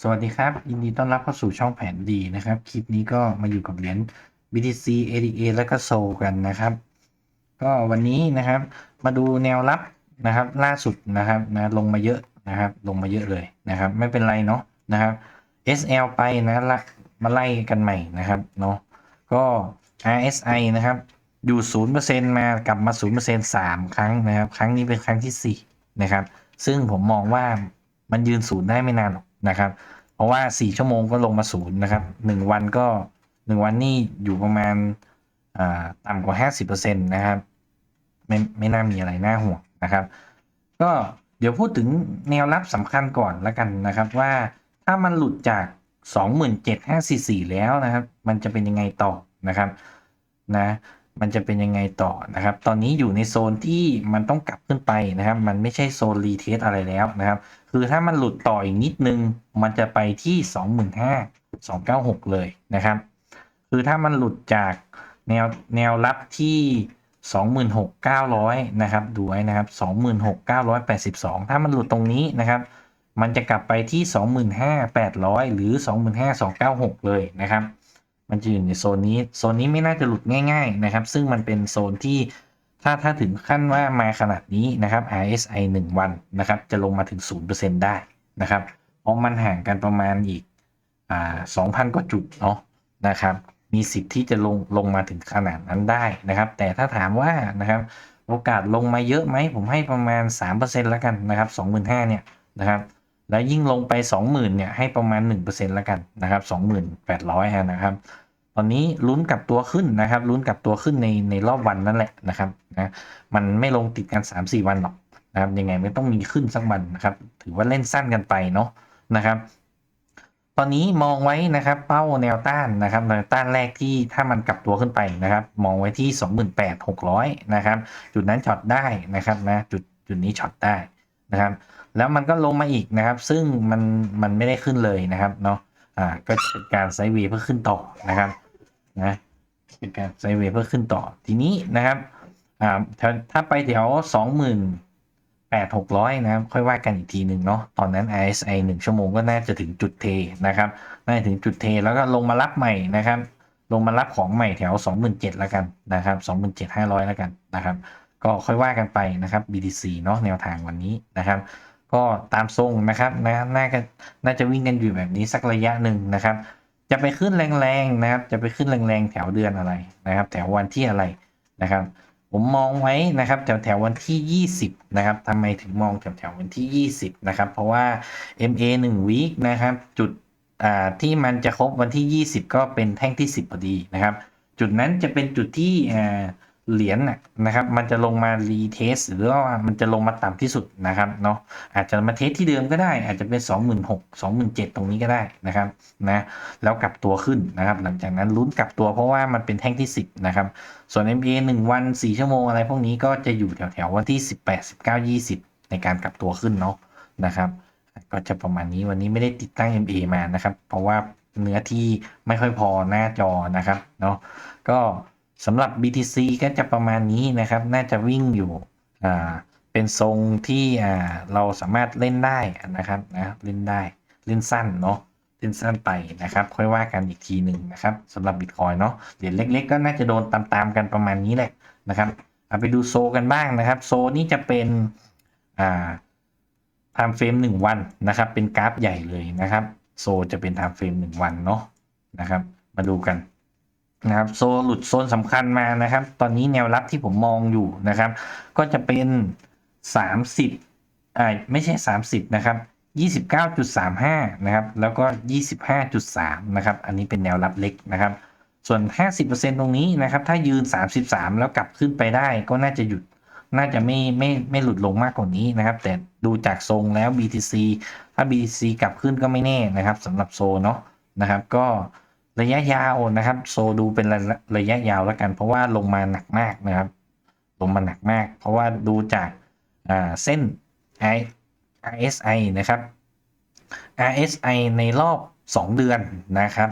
สวัสดีครับ ยินดีต้อนรับเข้าสู่ช่องแผนดีนะครับ คลิปนี้ก็มาอยู่กับเหรียญ BTC ADA และก็โซกันนะครับ ก็วันนี้นะครับ มาดูแนวรับนะครับ ล่าสุดนะครับนะลงมาเยอะนะครับ ลงมาเยอะเลยนะครับ ไม่เป็นไรเนาะนะครับ SL ไปนะละมาไล่กันใหม่นะครับเนาะก็ RSI นะครับ อยู่ 0%มากลับมา 0% 3 ครั้งนะครับ ครั้งนี้เป็นครั้งที่ 4 นะครับ ซึ่งผมมองว่า มันยืนศูนย์ได้ไม่นานหรอกนะครับ เพราะว่า 4 ชั่วโมงก็ลงมาศูนย์นะครับ 1 วันก็ 1 วันนี่อยู่ประมาณต่ำกว่า 50%นะครับ ไม่ไม่น่ามีอะไรน่าห่วงนะครับ ก็เดี๋ยวพูดถึงแนวรับสำคัญก่อนแล้วกันนะครับ ว่าถ้ามันหลุดจาก 27,544 แล้วนะครับ มันจะเป็นยังไงต่อนะครับนะ มันจะเป็นยังไงต่อนะครับ ตอนนี้อยู่ในโซนที่มันต้องกลับขึ้นไปนะครับ มันไม่ใช่โซนรีเทสอะไรแล้วนะครับ คือถ้ามันหลุดต่ออีกนิดนึง มันจะไปที่ 25,296 เลยนะครับ คือถ้ามันหลุดจากแนวแนวรับที่ 26,900 นะครับดูไว้นะครับ 26,982 ถ้ามันหลุดตรงนี้นะครับ มันจะกลับไปที่ 25,800 หรือ 25,296 เลยนะครับ มันจะอยู่ในโซนนี้ โซนนี้ไม่น่าจะหลุดง่าย ๆนะครับ ซึ่งมันเป็นโซนที่ถ้าถ้าถึงขั้นว่ามาขนาดนี้นะครับ RSI 1 วันนะครับ จะลงมาถึง 0%ได้นะครับ เพราะมันห่างกันประมาณอีกอ่า2,000 กว่าจุดเนาะนะครับ มีสิทธิ์ที่จะลงลงมาถึงขนาดนั้นได้นะครับ แต่ถ้าถามว่านะครับโอกาสลงมาเยอะไหม ผมให้ประมาณ 3%แล้วกันนะครับ 25,000เนี่ยนะครับ แล้วยิ่งลงไป 20,000เนี่ยให้ประมาณ 1%แล้วกันนะครับ28,000นะครับตอนนี้ลุ้นกับตัวขึ้นนะครับลุ้นกับตัวขึ้นในในรอบวันนั่นแหละนะครับนะมันไม่ลงติดกัน 3-4 วันหรอกนะครับยังไงไม่ต้องมีขึ้นสักวันนะครับ ถือว่าเล่นสั้นกันไปเนาะนะครับ ตอนนี้มองไว้นะครับ เป้าแนวต้านนะครับแนวต้านแรกที่ถ้ามันกลับตัวขึ้นไปนะครับ มองไว้ที่ 28,600 นะครับ จุดนั้นช็อตได้นะครับนะจุดจุดนี้ช็อตได้นะครับ แล้วมันก็ลงมาอีกนะครับ ซึ่งมันมันไม่ได้ขึ้นเลยนะครับเนาะอ่าก็เป็นการไซด์เวย์เพื่อขึ้นต่อนะครับนะเป็นการไซด์เวย์เพื่อขึ้นต่อทีนี้นะครับอ่าถ้าถ้าไปแถวสองหมื่นแปดหกร้อยนะครับค่อยว่ากันอีกทีหนึ่งเนาะตอนนั้น RSI หนึ่งชั่วโมงก็น่าจะถึงจุดเทนะครับน่าจะถึงจุดเทแล้วก็ลงมารับใหม่นะครับ ลงมารับของใหม่แถว 27,000แล้วกันนะครับ27,500แล้วกันนะครับ ก็ค่อยว่ากันไปนะครับ BTC เนาะแนวทางวันนี้นะครับ ก็ตามทรงนะครับนะน่าจะน่าจะวิ่งกันอยู่แบบนี้สักระยะหนึ่งนะครับ จะไปขึ้นแรงๆนะครับ จะไปขึ้นแรงๆแถวเดือนอะไรนะครับ แถววันที่อะไรนะครับ ผมมองไว้นะครับ แถวแถววันที่ 20 นะครับทำไมถึงมองแถวแถววันที่ 20 นะครับ เพราะว่า MA 1 week นะครับ จุดอ่าที่มันจะครบวันที่ 20 ก็เป็นแท่งที่ 10พอดีนะครับ จุดนั้นจะเป็นจุดที่อ่า เหรียญน่ะนะครับ มันจะลงมารีเทสหรือว่ามันจะลงมาต่ำที่สุดนะครับเนาะอาจจะมาเทสที่เดิมก็ได้ อาจจะเป็น 26,000 2 7 0 0ตรงนี้ก็ได้นะครับนะแล้วกลับตัวขึ้นนะครับ หลังจากนั้นลุ้นกลับตัวเพราะว่ามันเป็นแท่งที่ 10 นะครับ ส่วน MA 1 วัน 4 ชั่วโมงอะไรพวกนี้ก็จะอยู่แถวๆวันที่ 18 19 20 ในการกลับตัวขึ้นเนาะนะครับ ก็จะประมาณนี้วันนี้ไม่ได้ติดตั้ง MA มานะครับ เพราะว่าเนื้อที่ไม่ค่อยพอหน้าจอนะครับเนาะก็ สำหรับ BTC ก็จะประมาณนี้นะครับ น่าจะวิ่งอยู่เป็นทรงที่เราสามารถเล่นได้นะครับนะเล่นได้เล่นสั้นเนาะเล่นสั้นไปนะครับ ค่อยว่ากันอีกทีหนึ่งนะครับสำหรับ Bitcoin เนาะเหรียญเล็ก ๆ ก็น่าจะโดนตามๆกันประมาณนี้แหละนะครับเอาไปดูโซกันบ้างนะครับ โซนี่จะเป็นอ่าไทม์เฟรมหนึ่งวันนะครับ เป็นกราฟใหญ่เลยนะครับ โซจะเป็นไทม์เฟรมหนึ่งวันเนาะนะครับ มาดูกัน นะครับโซหลุดโซนสำคัญมานะครับ ตอนนี้แนวรับที่ผมมองอยู่นะครับ ก็จะเป็นสามสิบอ่าไม่ใช่สามสิบนะครับยี่สิบเก้าจุดสามห้านะครับ แล้วก็ยี่สิบห้าจุดสามนะครับ อันนี้เป็นแนวรับเล็กนะครับ ส่วนห้าสิบเปอร์เซ็นตรงนี้นะครับ ถ้ายืนสามสิบสามแล้วกลับขึ้นไปได้ก็น่าจะหยุดน่าจะไม่ไม่ไม่หลุดลงมากกว่านี้นะครับ แต่ดูจากทรงแล้ว BTC ถ้า BTC กลับขึ้นก็ไม่แน่นะครับสำหรับโซเนาะนะครับก็ ระยะยาวนะครับ โซดูเป็นระระยะยาวแล้วกัน เพราะว่าลงมาหนักมากนะครับ ลงมาหนักมาก เพราะว่าดูจากเส้น RSI นะครับ RSI ในรอบ 2 เดือนนะครับ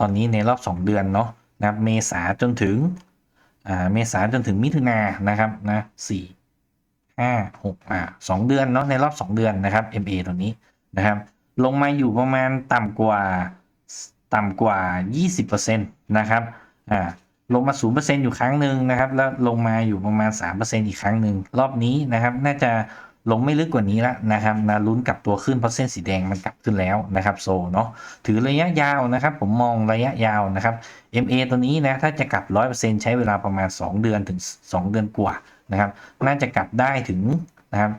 ตอนนี้ในรอบ 2 เดือนเนาะนะครับเมษาจนถึงเมษาจนถึงมิถุนานะครับนะสี่ห้าหกอ่าสองเดือนเนาะในรอบสองเดือนนะครับ MA ตัวนี้นะครับ ลงมาอยู่ประมาณต่ำกว่า ต่ำกว่า 20%นะครับอ่าลงมา 0%อยู่ครั้งหนึ่งนะครับ แล้วลงมาอยู่ประมาณ 3%อีกครั้งหนึ่งรอบนี้นะครับ น่าจะลงไม่ลึกกว่านี้แล้วนะครับนะลุ้นกลับตัวขึ้นเพราะเส้นสีแดงมันกลับขึ้นแล้วนะครับโซเนาะถือระยะยาวนะครับ ผมมองระยะยาวนะครับ MA ตัวนี้นะถ้าจะกลับ 100%ใช้เวลาประมาณ 2 เดือนถึง 2 เดือนกว่านะครับ น่าจะกลับได้ถึงนะครับ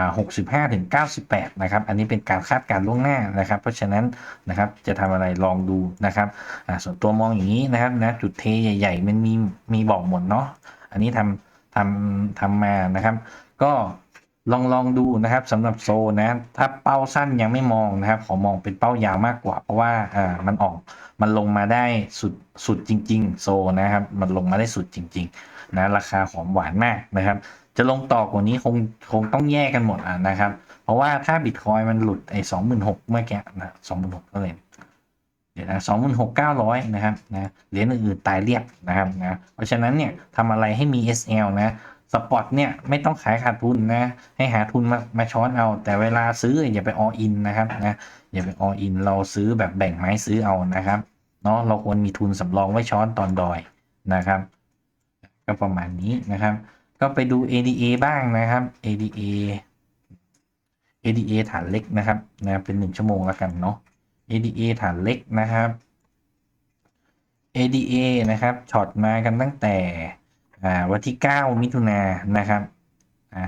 65ถึง98นะครับ อันนี้เป็นการคาดการล่วงหน้านะครับ เพราะฉะนั้นนะครับจะทำอะไรลองดูนะครับส่วนตัวมองอย่างนี้นะครับนะจุดเทใหญ่ ๆ มันมีมีบอกหมดเนาะอันนี้ทำทำทำมานะครับ ก็ลองลองดูนะครับสำหรับโซนะถ้าเป้าสั้นยังไม่มองนะครับ ขอมองเป็นเป้ายาวมากกว่า เพราะว่าอ่ามันออกมันลงมาได้สุดสุดจริง ๆ โซนะครับ มันลงมาได้สุดจริง ๆ นะราคาหอมหวานมากนะครับ จะลงต่อกว่านี้คงคงต้องแยกกันหมดอะนะครับ เพราะว่าถ้าบิตคอยมันหลุดไอ้สองหมื่นหกเมื่อกี้นะสองหมื่นหกก็เลยเดี๋ยวนะสองหมื่นหกเก้าร้อยนะครับนะเหรียญอื่นๆตายเรียบนะครับนะเพราะฉะนั้นเนี่ยทำอะไรให้มี SL นะสปอตเนี่ยไม่ต้องขายขาดทุนนะ ให้หาทุนมามาช้อนเอา แต่เวลาซื้ออย่าไป all in นะครับนะอย่าไป all in เราซื้อแบบแบ่งไม้ซื้อเอานะครับเนาะเราควรมีทุนสำรองไว้ช้อนตอนดอยนะครับ ก็ประมาณนี้นะครับ ก็ไปดู ADA บ้างนะครับ ADA ADA ฐานเล็กนะครับนะเป็นหนึ่งชั่วโมงแล้วกันเนาะ ADA ฐานเล็กนะครับ ADA นะครับช็อตมากันตั้งแต่วันที่ 9 มิถุนายนนะครับอะ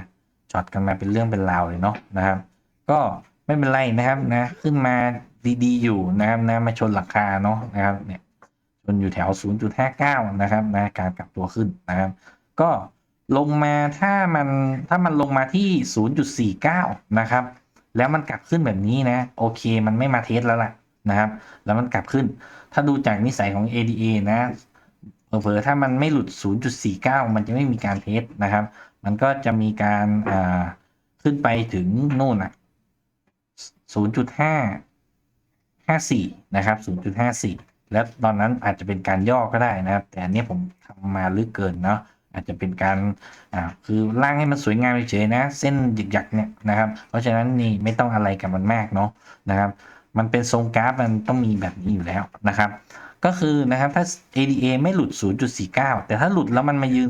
ช็อตกันมาเป็นเรื่องเป็นราวเลยเนาะนะครับ ก็ไม่เป็นไรนะครับนะขึ้นมาดีๆอยู่นะครับนะมาชนหลักคาเนาะนะครับเนี่ยชนอยู่แถว 0.59 นะครับนะการกลับตัวขึ้นนะครับ ก็ ลงมาถ้ามันถ้ามันลงมาที่ 0.49 นะครับ แล้วมันกลับขึ้นแบบนี้นะ โอเค มันไม่มาเทสแล้วล่ะนะครับ แล้วมันกลับขึ้น ถ้าดูจากนิสัยของ ADA นะเผลอๆถ้ามันไม่หลุด 0.49 มันจะไม่มีการเทสนะครับ มันก็จะมีการอ่าขึ้นไปถึงนู่นอะ0.554 นะครับ 0.54 แล้วตอนนั้นอาจจะเป็นการย่อก็ได้นะครับ แต่อันนี้ผมทำมาลึกเกินเนาะ อาจจะเป็นการอ่าคือร่างให้มันสวยงามเฉยๆนะ เส้นหยักๆเนี่ยนะครับ เพราะฉะนั้นนี่ไม่ต้องอะไรกับมันมากเนาะนะครับ มันเป็นทรงกราฟมันต้องมีแบบนี้อยู่แล้วนะครับ ก็คือนะครับถ้า ADA ไม่หลุด 0.49 แต่ถ้าหลุดแล้วมันมายืน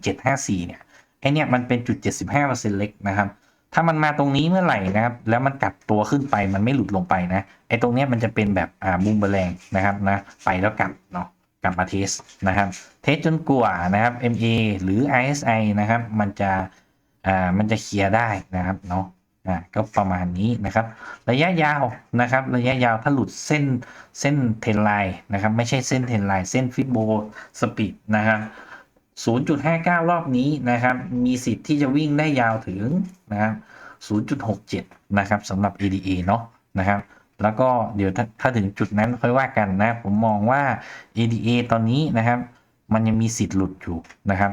0.4754 เนี่ยไอเนี่ยมันเป็นจุด 75%เล็กนะครับถ้ามันมาตรงนี้เมื่อไหร่นะครับ แล้วมันกลับตัวขึ้นไปมันไม่หลุดลงไปนะไอตรงเนี้ยมันจะเป็นแบบอ่าบูมเบอร์แรงนะครับนะไปแล้วกลับเนาะ กลับมาเทสนะครับ เทสจนกว่านะครับ MA หรือ RSI นะครับ มันจะอ่ามันจะเคลียร์ได้นะครับเนาะอ่าก็ประมาณนี้นะครับ ระยะยาวนะครับ ระยะยาวถ้าหลุดเส้นเส้นเทนไลน์นะครับ ไม่ใช่เส้นเทนไลน์เส้นฟิโบสปีดนะครับ0.59 รอบนี้นะครับ มีสิทธิ์ที่จะวิ่งได้ยาวถึงนะครับ0.67 นะครับสำหรับ ADA เนาะนะครับ แล้วก็เดี๋ยวถ้าถ้าถึงจุดนั้นค่อยว่ากันนะ ผมมองว่า ADA ตอนนี้นะครับ มันยังมีสิทธิ์หลุดอยู่นะครับ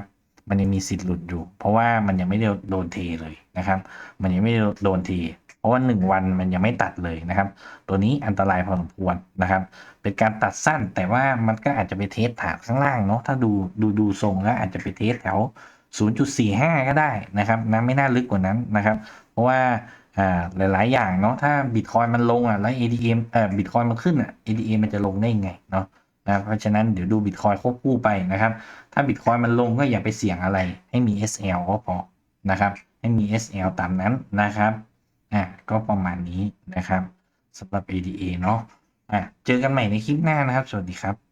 มันยังมีสิทธิ์หลุดอยู่ เพราะว่ามันยังไม่ได้โดนเทเลยนะครับ มันยังไม่ได้โดนเทเพราะว่า 1 วันมันยังไม่ตัดเลยนะครับ ตัวนี้อันตรายพอสมควรนะครับ เป็นการตัดสั้นแต่ว่ามันก็อาจจะไปเทสฐานข้างล่างเนาะถ้าดูดูดูทรงแล้วอาจจะไปเทสแถว0.45 ก็ได้นะครับนะไม่น่าลึกกว่านั้นนะครับ เพราะว่า อ่าหลาย ๆ อย่างเนาะถ้าบิตคอยมันลงอะแล้ว ADM เอ่อบิตคอยมันขึ้นอะ ADM มันจะลงได้ยังไงเนาะนะเพราะฉะนั้นเดี๋ยวดูบิตคอยควบคู่ไปนะครับ ถ้าบิตคอยมันลงก็อย่าไปเสี่ยงอะไร ให้มี SL ก็พอนะครับ ให้มี SL ตามนั้นนะครับอะก็ประมาณนี้นะครับสำหรับ ADA เนาะอะเจอกันใหม่ในคลิปหน้านะครับ สวัสดีครับ